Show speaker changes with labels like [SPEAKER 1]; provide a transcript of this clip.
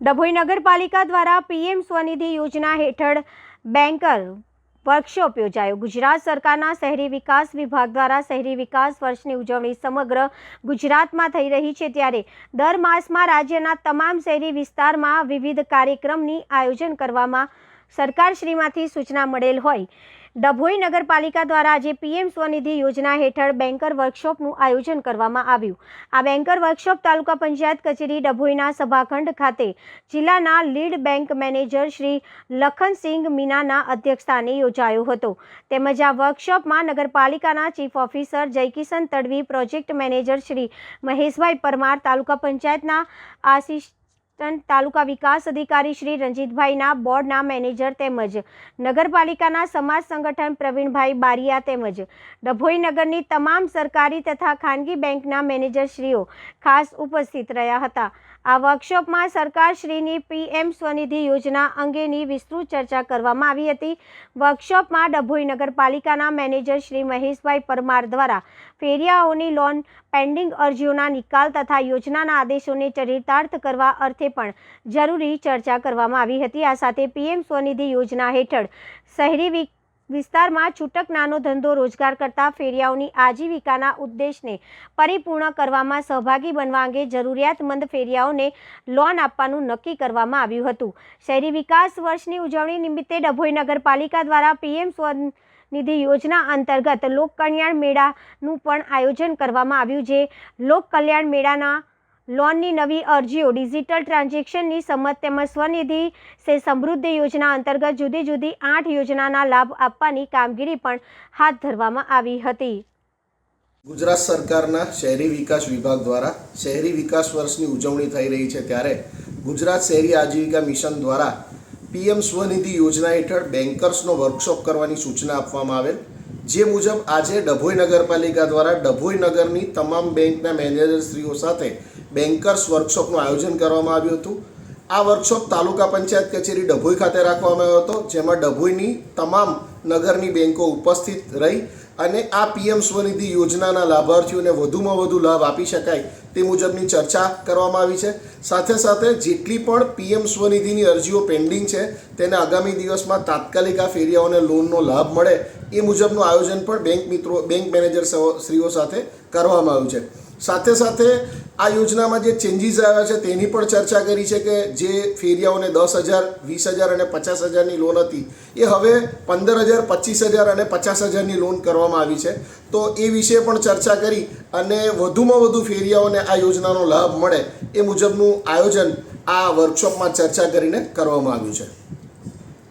[SPEAKER 1] ડભોઈ નગરપાલિકા દ્વારા પીએમ સ્વનિધિ યોજના હેઠળ બેન્કર વર્કશોપ યોજાયો. ગુજરાત સરકારના શહેરી વિકાસ વિભાગ દ્વારા શહેરી વિકાસ વર્ષની ઉજવણી સમગ્ર ગુજરાતમાં થઈ રહી છે ત્યારે દર માસમાં રાજ્યના તમામ શહેરી વિસ્તારમાં વિવિધ કાર્યક્રમની આયોજન કરવામાં સરકારશ્રીમાંથી સૂચના મળેલ હોય. ડભોઈ નગરપાલિકા દ્વારા આજે પીએમ સ્વનિધિ યોજના હેઠળ બેન્કર વર્કશોપનું આયોજન કરવામાં આવ્યું. આ બેન્કર વર્કશોપ તાલુકા પંચાયત કચેરી ડભોઈના સભાખંડ ખાતે જિલ્લાના lead bank manager Shri Lakhansinh મીનાના અધ્યક્ષસ્થાને યોજાયો હતો. તેમજ આ વર્કશોપમાં નગરપાલિકાના chief officer Jaykishan Tadvi, project manager Shri Maheshbhai Parmar, taluka પંચાયતના આશિષ તાલુકા વિકાસ અધિકારી શ્રી રંજીતભાઈના બોર્ડના મેનેજર તેમજ નગરપાલિકાના સમાજ સંગઠન પ્રવીણભાઈ બારિયા તેમજ ડભોઈ નગરની તમામ સરકારી તથા ખાનગી બેંકના મેનેજરશ્રીઓ ખાસ ઉપસ્થિત રહ્યા હતા. આ વર્કશોપમાં સરકારશ્રીની પીએમ સ્વનિધિ યોજના અંગેની વિસ્તૃત ચર્ચા કરવામાં આવી હતી. વર્કશોપમાં ડભોઈ નગરપાલિકાના મેનેજર શ્રી મહેશભાઈ પરમાર દ્વારા ફેરિયાઓની લોન, પેન્ડિંગ અરજીઓના નિકાલ તથા યોજનાના આદેશોને ચરિતાર્થ કરવા અર્થે પણ જરૂરી ચર્ચા કરવામાં આવી હતી. આ સાથે પીએમ સ્વનિધિ યોજના હેઠળ શહેરી વિ- વિસ્તારમાં છૂટક નાનો ધંધો રોજગાર કરતા ફેરિયાઓની આજીવિકાના ઉદ્દેશને પરિપૂર્ણ કરવામાં સહભાગી બનવા અંગે જરૂરિયાતમંદ ફેરિયાઓને લોન આપવાનું નક્કી કરવામાં આવ્યું હતું. શહેરી વિકાસ વર્ષની ઉજવણી નિમિત્તે ડભોઈ નગરપાલિકા દ્વારા પીએમ સ્વ નિધિ યોજના અંતર્ગત લોક કલ્યાણ મેળાનું પણ આયોજન કરવામાં આવ્યું, જે લોક કલ્યાણ મેળાના લોનની નવી અરજીઓ, ડિજિટલ ટ્રાન્ઝેક્શનની સંમત તેમજ સ્વનિધિ સે સમૃદ્ધિ યોજના અંતર્ગત જુદી જુદી આઠ યોજનાના લાભ આપવાની કામગીરી પણ હાથ ધરવામાં આવી હતી.
[SPEAKER 2] ગુજરાત સરકારના શહેરી વિકાસ વિભાગ દ્વારા શહેરી વિકાસ વર્ષની ઉજવણી થઈ રહી છે ત્યારે ગુજરાત શહેરી આજીવિકા મિશન દ્વારા પીએમ સ્વનિધિ યોજના હેઠળ બેન્કર્સનો વર્કશોપ કરવાની સૂચના આપવામાં આવેલ. જે મુજબ આજે ડભોઈ નગરપાલિકા દ્વારા ડભોઈ નગરની તમામ બેંકના મેનેજરશ્રીઓ સાથે બેન્કર્સ વર્કશોપનું આયોજન કરવામાં આવ્યું હતું. આ વર્કશોપ તાલુકા પંચાયત કચેરી ડભોઈ ખાતે રાખવામાં આવ્યો હતો, જેમાં ડભોઈની તમામ નગરની બેન્કો ઉપસ્થિત રહી અને આ પીએમ સ્વનિધિ યોજનાના લાભાર્થીઓને વધુમાં વધુ લાભ આપી શકાય તે મુજબની ચર્ચા કરવામાં આવી છે. સાથે સાથે જેટલી પણ પીએમ સ્વનિધિની અરજીઓ પેન્ડિંગ છે, તેને આગામી દિવસમાં તાત્કાલિક આ ફેરિયાઓને લોનનો લાભ મળે એ મુજબનું આયોજન પણ બેંક મિત્રો, બેંક મેનેજર શ્રીઓ સાથે કરવામાં આવ્યું છે. સાથે સાથે આ યોજનામાં જે ચેન્જીસ આવ્યા છે તેની પણ ચર્ચા કરી છે કે જે ફેરિયાઓને દસ હજાર, વીસ હજાર અને પચાસ હજારની લોન હતી, એ હવે પંદર હજાર, પચીસ હજાર અને પચાસ હજારની લોન કરવામાં આવી છે. તો એ વિશે પણ ચર્ચા કરી અને વધુમાં વધુ ફેરિયાઓને આ યોજનાનો લાભ મળે એ મુજબનું આયોજન આ વર્કશોપમાં ચર્ચા કરીને કરવામાં આવ્યું છે.